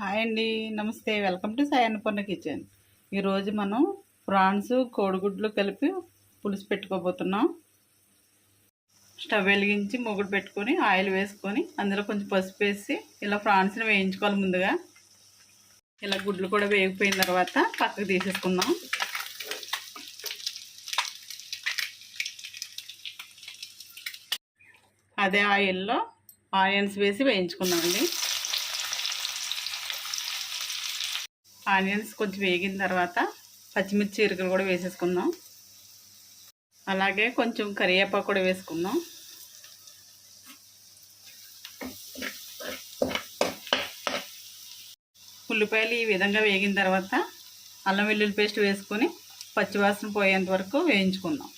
Hi అండి నమస్తే. Welcome to Sai Annapurna kitchen. ఈరోజు మనం ప్రాన్స్ కోడిగుడ్లు కలిపి పులుసు పెట్టుకోబోతున్నాం. స్టవ్ వెలిగించి మొగుడు పెట్టుకొని ఆయిల్ వేసుకొని అందులో కొంచెం పసుపు వేసి ఇలా ప్రాన్స్ని వేయించుకోవాలి ముందుగా. ఇలా గుడ్లు కూడా వేగిపోయిన తర్వాత పక్కకు తీసేసుకుందాం. అదే ఆయిల్లో ఆనియన్స్ వేసి వేయించుకుందామండి. ఆనియన్స్ కొంచెం వేగిన తర్వాత పచ్చిమిర్చి ఇరుకలు కూడా వేసేసుకుందాం. అలాగే కొంచెం కరివేపాకు కూడా వేసుకుందాం. ఉల్లిపాయలు ఈ విధంగా వేగిన తర్వాత అల్లం వెల్లుల్లి పేస్ట్ వేసుకొని పచ్చివాసన పోయేంత వరకు వేయించుకుందాం.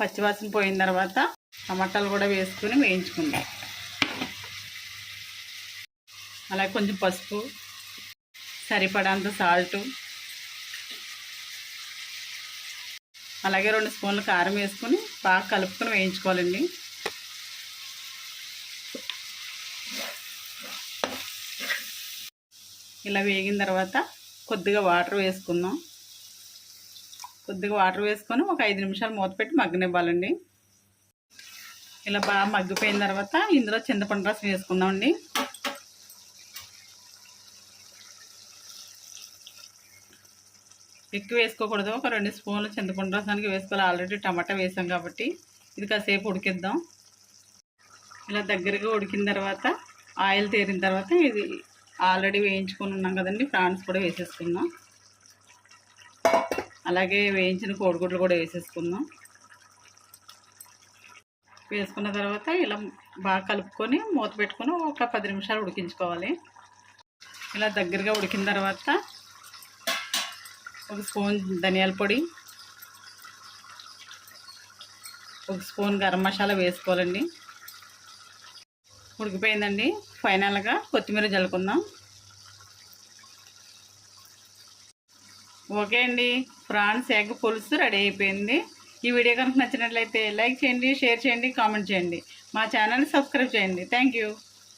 పచ్చివాసన పోయిన తర్వాత టమాటాలు కూడా వేసుకొని వేయించుకుందాం. అలాగే కొంచెం పసుపు సరిపడంత సాల్టు. అలాగే రెండు స్పూన్లు కారం వేసుకొని బాగా కలుపుకొని వేయించుకోవాలండి. ఇలా వేగిన తర్వాత కొద్దిగా వాటర్ వేసుకుందాం. కొద్దిగా వాటర్ వేసుకొని ఒక ఐదు నిమిషాలు మూత పెట్టి మగ్గనివ్వాలండి. ఇలా బాగా మగ్గిపోయిన తర్వాత ఇందులో చింతపండు రసం వేసుకుందామండి. ఎక్కువ వేసుకోకూడదు. ఒక రెండు స్పూన్లు చింతపండు రసానికి వేసుకోవాలి. ఆల్రెడీ టమాటా వేసాం కాబట్టి ఇది కాసేపు ఉడికిద్దాం. ఇలా దగ్గరగా ఉడికిన తర్వాత ఆయిల్ తేరిన తర్వాత ఇది ఆల్రెడీ వేయించుకొని ఉన్నాం కదండి. ప్రాన్స్ కూడా వేసేసుకుందాం. అలాగే వేయించిన కోడిగుడ్లు కూడా వేసేసుకుందాం. వేసుకున్న తర్వాత ఇలా బాగా కలుపుకొని మూత పెట్టుకొని ఒక పది నిమిషాలు ఉడికించుకోవాలి. ఇలా దగ్గరగా ఉడికిన తర్వాత ఒక స్పూన్ ధనియాల పొడి. ఒక స్పూన్ గరం మసాలా వేసుకోవాలండి. ఉడికిపోయిందండి. ఫైనల్గా కొత్తిమీర జల్లుకుందాం. ఓకే అండి. ఫ్రాన్స్ ఎగ్ పులుసు రెడీ అయిపోయింది. ఈ వీడియో కనుక నచ్చినట్లయితే లైక్ చేయండి షేర్ చేయండి కామెంట్ చేయండి. మా ఛానల్ని సబ్స్క్రైబ్ చేయండి. Thank you.